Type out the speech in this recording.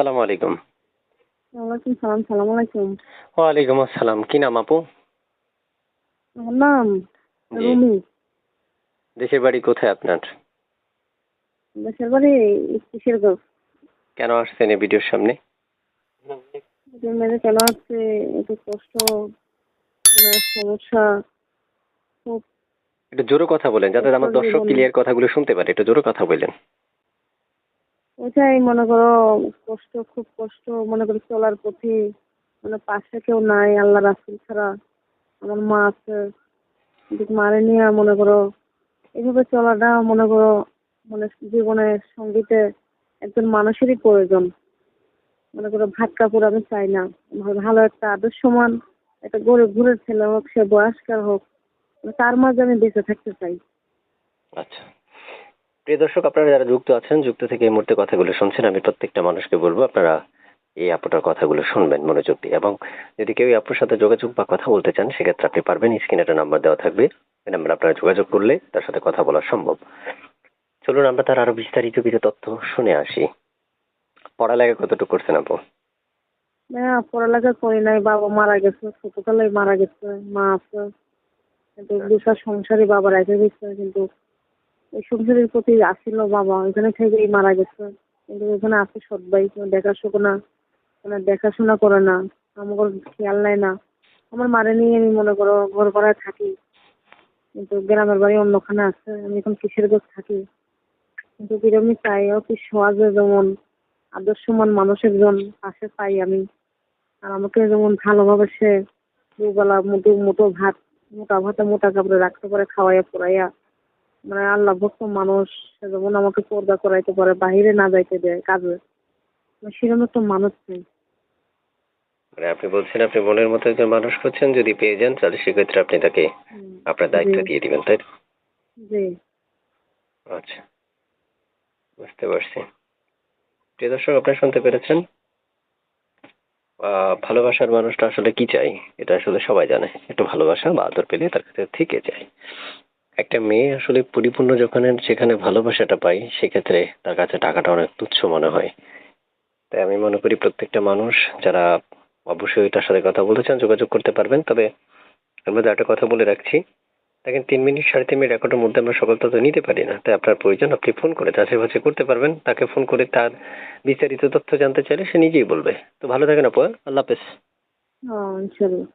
সালাম আলাইকুম। ওয়ালাইকুম সালাম সালাম আলাইকুম। ওয়ালাইকুম আসসালাম কি নাম আপু? আমার নাম জি। রুমি। দেশের বাড়ি কোথায় আপনার? দেশের বাড়ি কিশোরগঞ্জ। কেন আসছেন এই ভিডিওর সামনে? যে মেরে কেন একটু কষ্ট মানে সমস্যা খুব একটু জোরে কথা বলেন যাতে আমার দর্শক। ক্লিয়ার কথাগুলো শুনতে পারে একটু জোরে কথা বলেন। ওইটাই মনে করো কষ্ট, খুব কষ্ট, মনে করো চলার পথে। মানে পাশে কেউ নাই, আল্লাহ রাসুল ছাড়া। আমার মা আছে মারে নিয়ে মনে করো এভাবে চলাটা মনে করো মানে জীবনের সঙ্গীতে একজন মানুষেরই প্রয়োজন। মনে করো ভাত কাপড় আমি চাই না। ভালো একটা আদর্শমান একটা গরিব ঘুরে ছেলে হোক, সে বয়স্কার হোক মানে তার মাঝে আমি বেঁচে থাকতে চাই। আচ্ছা। প্রিয় দর্শক, আপনারা যারা যুক্ত আছেন, যুক্ত থেকে এই মুহূর্তে কথাগুলো শুনছেন, আমি প্রত্যেকটা মানুষকে বলব, আপনারা এই আপুটার কথাগুলো শুনবেন মনোযোগ দিয়ে। এবং যদি কেউ এই আপুর সাথে যোগাযোগ বা কথা বলতে চান, সেক্ষেত্রে আপনি পারবেন, স্ক্রিনে একটা নাম্বার দেওয়া থাকবে। এই নাম্বার আপনারা যোগাযোগ করলে তার সাথে কথা বলা সম্ভব। চলুন, আমরা তার আরও বিস্তারিত কিছু তথ্য শুনে আসি। পড়ালেখা কতটুকু করছেন আপু? হ্যাঁ পড়ালেখা করি নাই, বাবা মারা গেছে, ছোটবেলায় মারা গেছে, মা আছে। কিন্তু দুটা সংসারে বাবা রেখে গেছে কিন্তু সংসারের প্রতি আসছিল বাবা ওইখানে থেকেই মারা গেছে। কিন্তু ওইখানে আছে সৎ ভাই, কোনো দেখাশোনা মানে দেখাশোনা করে না, আমার খেয়াল নেয় না। আমার মারে নিয়ে আমি মনে করো ঘর ভাড়ায় থাকি, কিন্তু গ্রামের বাড়ি অন্যখানে আছে, আমি এখন কিশোরগঞ্জ থাকি? কিন্তু কিরমই চাই অতি সহজে যেমন আদর্শমান মানুষ একজন পাশে পাই আমি, আর আমাকে যেমন ভালোভাবে সে দুবেলা মুঠো মুঠো ভাত, মোটা ভাতে মোটা কাপড়ে রাখতে পারে, খাওয়াইয়া পড়াইয়া। মানে আল্লাহ ভক্ত মানুষ যেমন আমাকে পর্দা করাইতে পারে বাহিরে না যাইতে দেয় কাজে। মানে সেরকম একটা মানুষ নেই। মানে আপনি বলছেন আপনি মনের মতো একজন মানুষ করছেন যদি পেয়ে যান তাহলে সেক্ষেত্রে আপনি তাকে আপনার দায়িত্ব দিয়ে দিবেন তাই? জি। আচ্ছা। বুঝতে পারছি। প্রিয় দর্শক আপনারা শুনতে পেরেছেন? ভালোবাসার মানুষটা আসলে কি চাই এটা আসলে সবাই জানে। একটু ভালোবাসা বা আদর পেলে তার কাছে থেকে যায়। একটা মেয়ে আসলে পরিপূর্ণ যখন সেখানে ভালোবাসাটা পাই, সেক্ষেত্রে তার কাছে টাকাটা অনেক তুচ্ছ মনে হয়। তাই আমি মনে করি প্রত্যেকটা মানুষ, যারা অবশ্যই তার সাথে কথা বলতে চান, যোগাযোগ করতে পারবেন। তবে মধ্যে একটা কথা বলে রাখছি। দেখেন, তিন মিনিট সাড়ে তিন মিনিট রেকর্ডের মধ্যে আমরা সকল তথ্য নিতে পারি না। তাই আপনার প্রয়োজন, আপনি ফোন করে যাচাই বাছাই করতে পারবেন। তাকে ফোন করে তার বিস্তারিত তথ্য জানতে চাইলে সে নিজেই বলবে। তো ভালো থাকেন আপু হ্যাঁ? আল্লাহ হাফেজ।